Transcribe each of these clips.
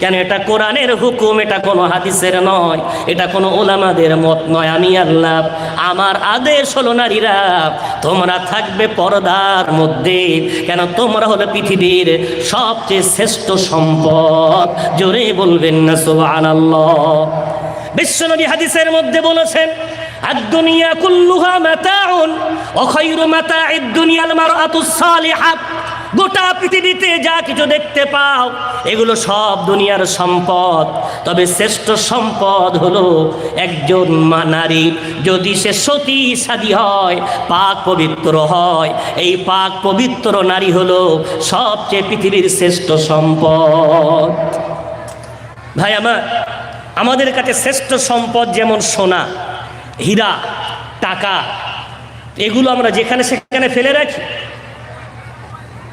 কেন এটা কোরআনের হুকুম, এটা কোনো হাদিসের নয়, এটা কোনো ওলামাদের মত নয়। আমি আল্লাহ, আমার আদেশ হলো নারীরা, তোমরা থাকবে পর্দার মধ্যে। কেন তোমরা হলো পৃথিবীর সবচেয়ে শ্রেষ্ঠ সম্পদ। জোরে বলবেন না সোহান আল্লাহ বিশ্বনবী হাদিসের মধ্যে বলেছেন আর দুনিয়া কুল্লুহা মাতাউন গোটা পৃথিবীতে যা কিছু দেখতে পাও, এগুলো সব দুনিয়ার সম্পদ। তবে শ্রেষ্ঠ সম্পদ হলো একজন মা নারী। যদি সে সতী সাদী হয়, পাক পবিত্র হয়, এই পাক পবিত্র নারী হলো সবচেয়ে পৃথিবীর শ্রেষ্ঠ সম্পদ। ভাই, আমার আমাদের কাছে শ্রেষ্ঠ সম্পদ যেমন সোনা, হীরা, টাকা এগুলো আমরা যেখানে সেখানে ফেলে রাখি।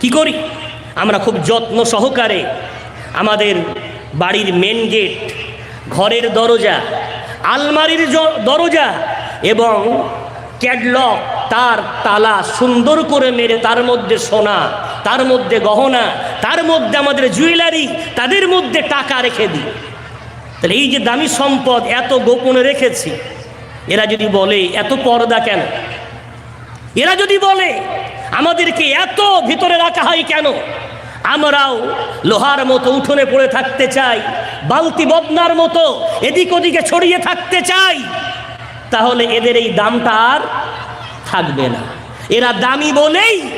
কি করি? আমরা খুব যত্ন সহকারে আমাদের বাড়ির মেন গেট ঘরের দরজা, আলমারির দরজা এবং ক্যাডলক তার তালা সুন্দর করে মেরে তার মধ্যে সোনা, তার মধ্যে গহনা, তার মধ্যে আমাদের জুয়েলারি তাদের মধ্যে টাকা রেখে দিই। তাহলে এই যে দামি সম্পদ এত গোপনে রেখেছি, এরা যদি বলে, এত পর্দা কেন? এরা যদি বলে, আমাদেরকে এত ভিতরে রাখা হয় কেন? আমরাও লোহার মতো উঠোনে পড়ে থাকতে চাই, বালতি বদনার মতো এদিক ওদিকে ছড়িয়ে থাকতে চাই। তাহলে এদের এই দামটা আর থাকবে না। এরা দামি বলেই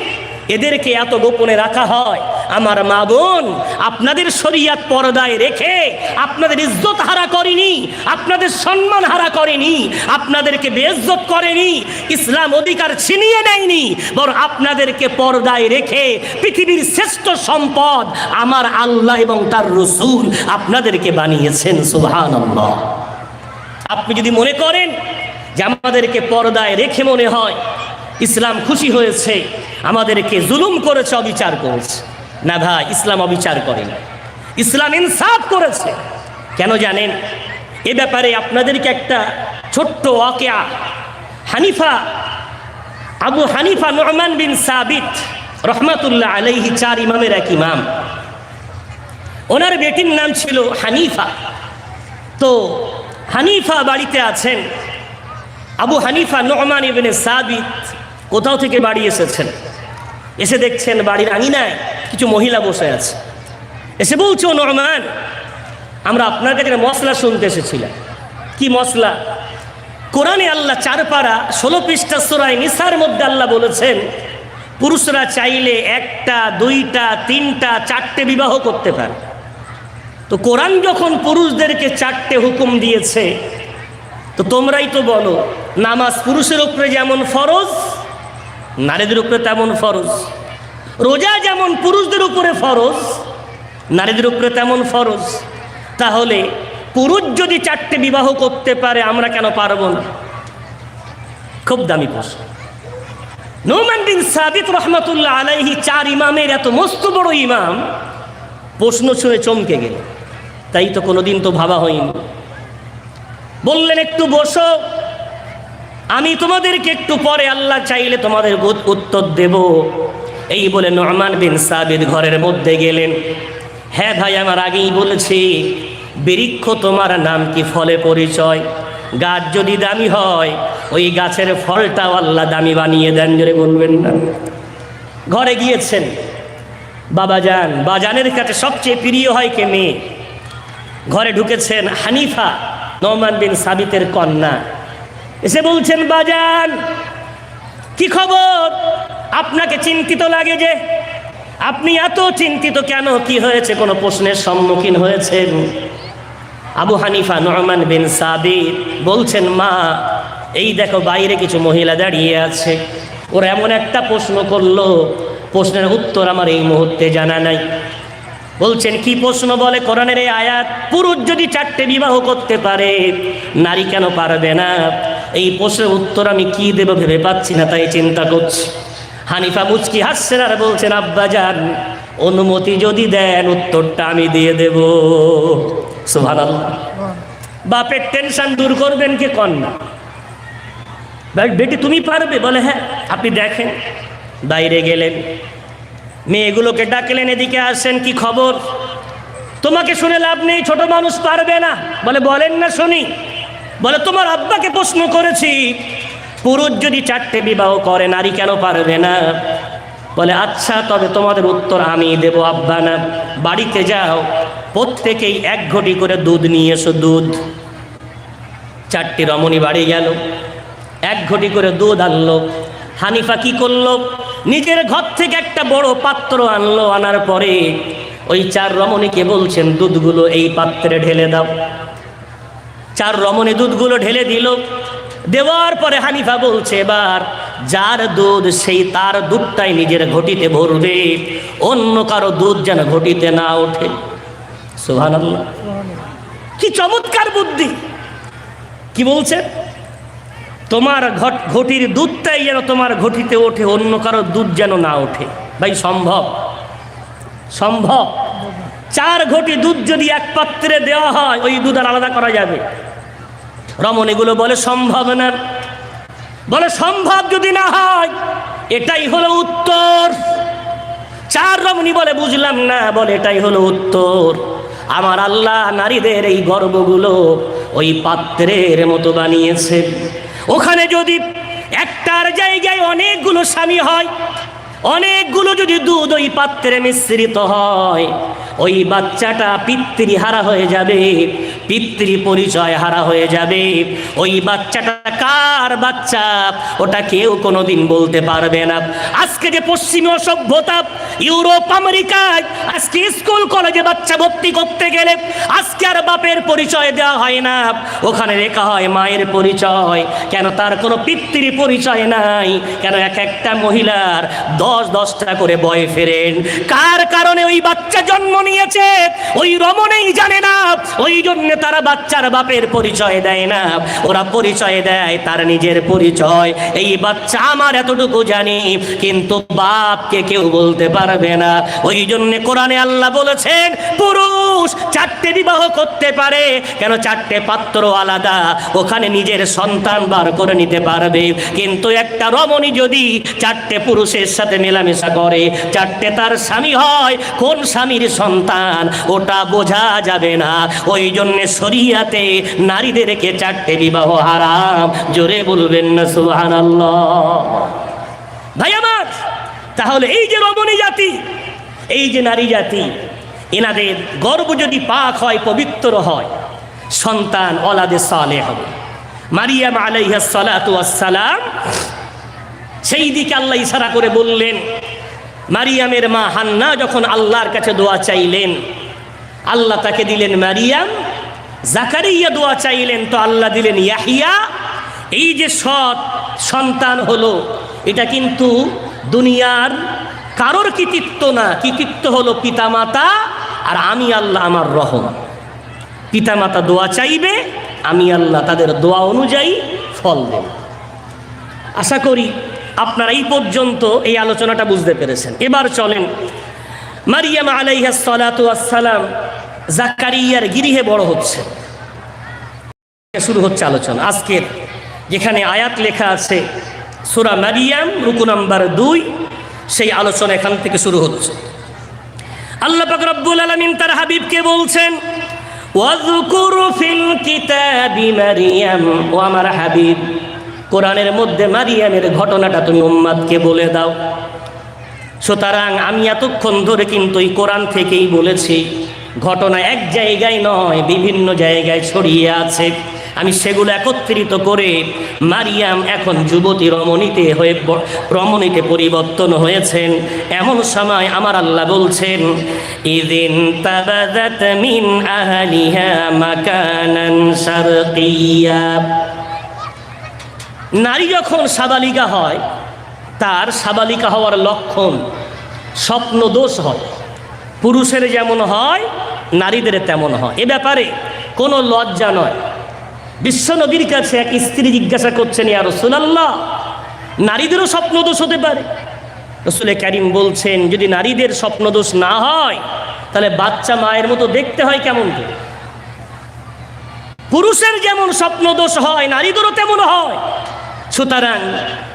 এদেরকে এত গোপনে রাখা হয়। আমার মা বোন, আপনাদের শরিয়াত পর্দায় রেখে আপনাদের ইজ্জত হারা করেনি, আপনাদের সম্মান হারা করেনি, আপনাদেরকে বেইজ্জত করেনি, ইসলাম অধিকার ছিনিয়ে নেয়নি, বরং আপনাদেরকে পর্দায় রেখে পৃথিবীর শ্রেষ্ঠ সম্পদ আমার আল্লাহ এবং তার রসুল আপনাদেরকে বানিয়েছেন, সুবহানাল্লাহ। আপনি যদি মনে করেন যে আমাদেরকে পর্দায় রেখে মনে হয়, ইসলাম খুশি হয়েছে, আমাদেরকে জুলুম করেছে, অবিচার করেছে না ভাই, ইসলাম অবিচার করে ইসলাম ইনসাফ করেছে। কেন জানেন? এ ব্যাপারে আপনাদেরকে একটা ছোট্ট ওয়াকেয়া। হানিফা, আবু হানিফা নোমান বিন সাবিত রহমাতুল্লাহ আলাইহি, চার ইমামের এক ইমাম। ওনার বেটির নাম ছিল হানিফা। তো হানিফা বাড়িতে আছেন। আবু হানিফা নোমান ইবনে সাবিত কোথাও থেকে বাড়ি এসেছেন। এসে দেখছেন বাড়ির আঙিনায় কিছু মহিলা বসে আছে। এসে বলছে, ও নোমান আমরা আপনার কাছে মশলা শুনতে এসেছিলাম। কি মশলা কোরআনে আল্লাহ চার পাড়া ষোলো পৃষ্ঠা সোরায় নিসার মধ্যে আল্লাহ বলেছেন, পুরুষরা চাইলে একটা, দুইটা, তিনটা, চারটে বিবাহ করতে পারে। তো কোরআন যখন পুরুষদেরকে চারটে হুকুম দিয়েছে, তো তোমরাই তো বলো, নামাজ পুরুষের উপরে যেমন ফরজ, নারীদের উপরে তেমন ফরজ। রোজা যেমন পুরুষদের উপরে ফরজ, নারীদের উপরে তেমন ফরজ। তাহলে পুরুষ যদি চারটে বিবাহ করতে পারে, আমরা কেন পারব না? খুব দামি প্রশ্ন। নোমান বিন সাবিত রহমতুল্লাহ আলাইহি চার ইমামের এত মস্ত বড় ইমাম, প্রশ্ন শুনে চমকে গেল। তাই তো কোনোদিন তো ভাবা হয়নি। বললেন, একটু বসো। আমি তোমাদেরকে একটু পরে আল্লাহ চাইলে তোমাদের উত- উত্তর দেব। এই বলে নরমান বিন সাবিদ ঘরের মধ্যে গেলেন। হ্যাঁ ভাই, আমার আগেই বলেছি, বৃক্ষ তোমার নাম কি ফলে পরিচয়? গাছ যদি দামি হয়, ওই গাছের ফলটাও আল্লাহ দামি বানিয়ে দেন, জোরে বলবেন না। ঘরে গিয়েছেন। বাবা যান, বাজানের কাছে সবচেয়ে প্রিয় হয় কে মেয়ে? ঘরে ঢুকেছেন হানিফা নৌমান বিন সাবিতের কন্যা। এসে বলছেন, বাজান, কি খবর? আপনাকে চিন্তিত লাগে যে আপনি এত চিন্তিত কেন? কি হয়েছে? কোনো প্রশ্নের সম্মুখীন হয়েছেন? আবু হানিফা নরমান বিন সাবির বলছেন, মা, এই দেখো বাইরে কিছু মহিলা দাঁড়িয়ে আছে। ওরা এমন একটা প্রশ্ন করল। প্রশ্নের উত্তর আমার এই মুহূর্তে জানা নাই। বলছেন, কি প্রশ্ন বলে? কোরআনের এই আয়াত পুরুষ যদি চারটে বিবাহ করতে পারে, নারী কেন পারবে না? এই প্রশ্নের উত্তর আমি কি দেব ভেবে পাচ্ছি না, তাই চিন্তা করছি। হানিফা মুচকি হাসছেন আর বলছেন, আব্বা যান, অনুমতি যদি দেন, উত্তরটা আমি দিয়ে দেব। সুবহানাল্লাহ। বাপের টেনশন দূর করবেন কে কন্যা বেটি, তুমি পারবে? বলে হ্যাঁ আপনি দেখেন, বাইরে গেলেন, মেয়েগুলোকে ডাকলেন, এদিকে আসেন, কি খবর? তোমাকে শুনে লাভ নেই, ছোট মানুষ পারবে না। বলে, বলেন না শুনি। বলে, তোমার আব্বাকে প্রশ্ন করেছি পুরুষ যদি চারটে বিবাহ করে, নারী কেন পারবে না? বলে আচ্ছা তবে তোমাদের উত্তর আমি দেব, আব্বা, না। বাড়িতে যাও, প্রত্যেকেই এক ঘটি করে দুধ নিয়ে এসো, দুধ। চারটি রমণী বাড়ি গেল, এক ঘটি করে দুধ আনলো। হানিফা কি করল? নিজের ঘর থেকে একটা বড় পাত্র আনলো, আনার পরে ওই চার রমণীকে বলছেন, দুধগুলো এই পাত্রে ঢেলে দাও। চার রমণী দুধগুলো ঢেলে দিল দেওয়ার পরে হানিফা বলছে, এবার যার দুধ সেই তার দুধটাই নিজের ঘটিতে ভরবে, অন্য কারও দুধ যেন ঘটিতে না ওঠে। সুহান কি চমৎকার বুদ্ধি। কি বলছে? তোমার ঘট ঘটির দুধটাই যেন তোমার ঘটিতে ওঠে, অন্য কারও দুধ যেন না ওঠে। ভাই, সম্ভব? সম্ভব? চার ঘটি দুধ যদি এক পাত্রে দেওয়া হয়, ওই দুধ আর আলাদা করা যাবে। রমণীগুলো বলে সম্ভব না। বলে সম্ভব যদি না হয়, এটাই হলো উত্তর। চার রমণী বলে বুঝলাম না, বলে এটাই হলো উত্তর। আমার আল্লাহ নারীদের এই গর্বগুলো ওই পাত্রের মতো বানিয়েছে। ওখানে যদি একটার জায়গায় অনেকগুলো স্বামী হয়, অনেকগুলো যদি দুধ ওই পাত্রে মিশ্রিত হয় ওই বাচ্চাটা পিতৃ হারা হয়ে যাবে পিতৃ পরিচয় হারা হয়ে যাবে। ওই বাচ্চাটা কার বাচ্চা? ওটা কেউ কোনোদিন বলতে পারবে না। আজকে যে পশ্চিমী সভ্যতা ইউরোপ, আমেরিকায়, আজকে স্কুল, কলেজে বাচ্চা ভর্তি করতে গেলে আজকে আর বাপের পরিচয় দেওয়া হয় না। ওখানে লেখা হয় মায়ের পরিচয়। কেন তার কোনো পিতৃ পরিচয় নাই? কেন এক একটা মহিলার দশ দশটা করে বয়ফ্রেন্ড? কার কারণে ওই বাচ্চা জন্ম নিয়েছে ওই রমণেই জানে না। ওই জন্য তারা বাচ্চার বাপের পরিচয় দেয় না। ওরা পরিচয় দেয় তার নিজের পরিচয়। এই বাচ্চা আমার এতটুকু জানি, কিন্তু বাপকে কেউ বলতে পারবে না। ওই জন্য কোরআনে আল্লাহ বলেছেন, পুরুষ চারটে বিবাহ করতে পারে, কেন চারটে পাত্র আলাদা? ওখানে নিজের সন্তান বার করে নিতে পারবে। কিন্তু একটা রমণী যদি চারটে পুরুষের সাথে মেলামেশা করে, চারটে তার স্বামী হয়, কোন স্বামীর সন্তান? ওটা বোঝা যাবে না। ওই জন্য শরিয়াতে নারীদেরকে চারটে বিবাহ হারাম। জোরে বলবেন না সুহান ভাই আমার, তাহলে এই যে রমণী জাতি, এই যে নারী জাতি এনাদের গর্ব যদি পাক হয়, পবিত্র হয়, সন্তান অলাদে সালে হবে। মারিয়াম আলাইহা সালাম সেই দিকে আল্লাহ ইশারা করে বললেন, মারিয়ামের মা হান্না যখন আল্লাহর কাছে দোয়া চাইলেন, আল্লাহ তাকে দিলেন মারিয়াম, জাকারিয়া দোয়া চাইলেন, তো আল্লাহ দিলেন ইয়াহিয়া। এই যে সৎ সন্তান হলো, এটা কিন্তু দুনিয়ার কারোর কৃতিত্ব না। কৃতিত্ব হলো পিতামাতা আর আমি আল্লাহ আমার রহম। পিতামাতা দোয়া চাইবে, আমি আল্লাহ তাদের দোয়া অনুযায়ী ফল দেব। আশা করি আপনারা এই পর্যন্ত এই আলোচনাটা বুঝতে পেরেছেন। এবার চলেন, মারিয়াম আলাইহা সালাম জাকারিয়ার গিরিহে বড় হচ্ছে। শুরু হচ্ছে আলোচনা। আজকের যেখানে আয়াত লেখা আছে, সুরা মারিয়াম, রুকু নাম্বার দুই সেই আলোচনা এখান থেকে শুরু হচ্ছে। আল্লাহ পাক রব্বুল আলামিন তার হাবিবকে বলছেন ওয়াজকুর ফিল কিতাবি মারিয়াম। ও আমার হাবিব, কোরআনের মধ্যে মারিয়ামের ঘটনাটা তুমি উম্মাদকে বলে দাও। সুতরাং আমি এতক্ষণ ধরে কিন্তু এই কোরআন থেকেই বলেছি, ঘটনা এক জায়গায় নয়, বিভিন্ন জায়গায় ছড়িয়ে আছে। আমি সেগুলো একত্রিত করে মারিয়াম এখন যুবতী রমণীতে হয়ে রমণীতে পরিবর্তন হয়েছেন। এমন সময় আমার আল্লাহ বলছেন, ইদিন মিন নারী যখন সাবালিকা হয়, তার সাবালিকা হওয়ার লক্ষণ স্বপ্ন দোষ হয়। পুরুষের যেমন হয়, নারীদের তেমন হয়। এ ব্যাপারে কোনো লজ্জা নয়। বিশ্বনবীর কাছে এক স্ত্রী জিজ্ঞাসা করছেন, ইয়া রসুলাল্লাহ, নারীদেরও স্বপ্নদোষ হতে পারে? রসুল করিম বলছেন, যদি নারীদের স্বপ্নদোষ না হয়, তাহলে বাচ্চা মায়ের মতো দেখতে হয় কেমন করে? পুরুষের যেমন স্বপ্নদোষ হয়, নারীদেরও তেমন হয়। সুতরাং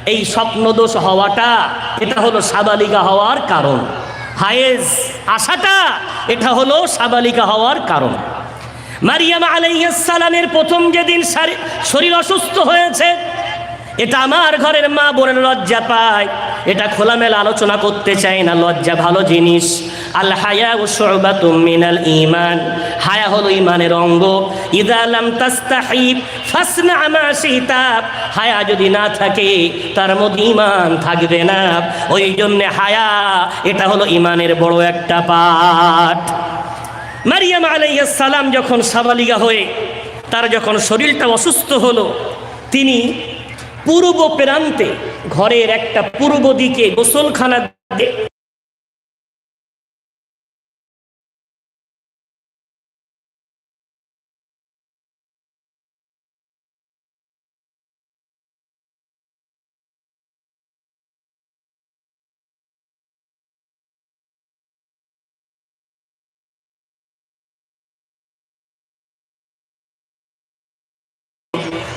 এই স্বপ্নদোষ হওয়াটা, এটা হলো সাবালিকা হওয়ার কারণ। হায়েজ আশাটা, এটা হলো সাবালিকা হওয়ার কারণ। মারিয়াম আলাইসালামের প্রথম যেদিন শারী- শরীর অসুস্থ হয়েছে, এটা আমার ঘরের মা বোনের লজ্জা পায়। এটা খোলামেলা আলোচনা করতে চাই না, লজ্জা ভালো জিনিস। আল হায়া ও শোবাতুম মিনাল ইমান হায়া হলো ইমানের অঙ্গ। ইদা লাম তাস্তাহিব ফাসনা মা শিতা। হায়া যদি না থাকে, তার মধ্যে ইমান থাকবে না। ওই জন্যে হায়া, এটা হলো ইমানের বড় একটা পাঠ। মারিয়াম সালাম যখন সাবালিগা হয়ে তার যখন শরীরটা অসুস্থ হলো, তিনি পূর্ব প্রান্তে ঘরের একটা পূর্ব দিকে গোসলখানা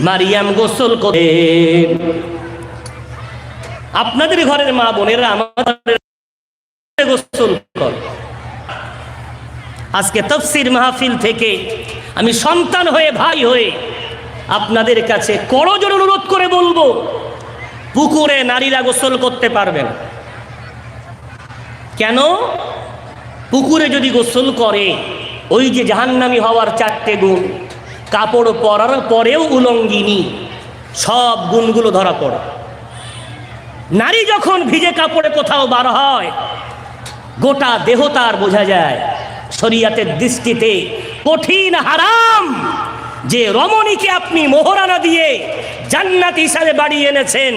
মারিয়াম গোসল করে। আপনাদের ঘরের মা বোনেরা আমাদের গোসল আজকে তফসির মাহফিল থেকে আমি সন্তান হয়ে, ভাই হয়ে আপনাদের কাছে করজোর অনুরোধ করে বলব, পুকুরে নারীরা গোসল করতে পারবেন কেন? পুকুরে যদি গোসল করে, ওই যে জাহান্নামি হওয়ার চারটে গুণ। কাপড় পরার পরেও উলঙ্গিনী, সব গুণগুলো ধরা পড়ে। নারী যখন ভিজে কাপড়ে কোথাও বার হয়, গোটা দেহ তার বোঝা যায়, শরিয়াতের দৃষ্টিতে কঠিন হারাম, যে রমণীকে আপনি মোহরানা দিয়ে জান্নাত হিসাবে বাড়িয়ে এনেছেন,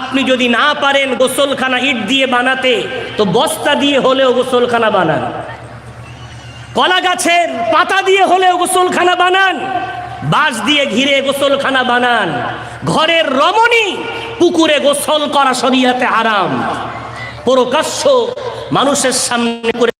আপনি যদি না পারেন গোসলখানা ইট দিয়ে বানাতে, তো বস্তা দিয়ে হলেও গোসলখানা বানান। কলা গাছের পাতা দিয়ে হলেও গোসলখানা বানান। বাঁশ দিয়ে ঘিরে গোসলখানা বানান। ঘরের রমণী পুকুরে গোসল করা শরিয়াতে আরাম প্রকাশ্য মানুষের সামনে করে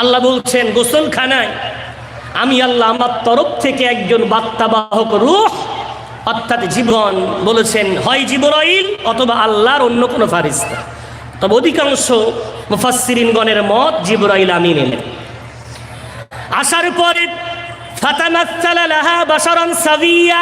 আল্লাহ বলছেন, গোসলখানায় আমি আল্লাহ আমার তরফ থেকে একজন বার্তাবাহক রূহ অর্থাৎ জীবন বলেছেন, হয় জিবরাইল অথবা আল্লাহর অন্য কোনো ফারিস্তা। তবে অধিকাংশ মুফাসসিরিনগণের মত জিবরাইল আমিন এলেন আসার পরে ফাতামাত্তালা লাহা বাসারন সাবিয়া।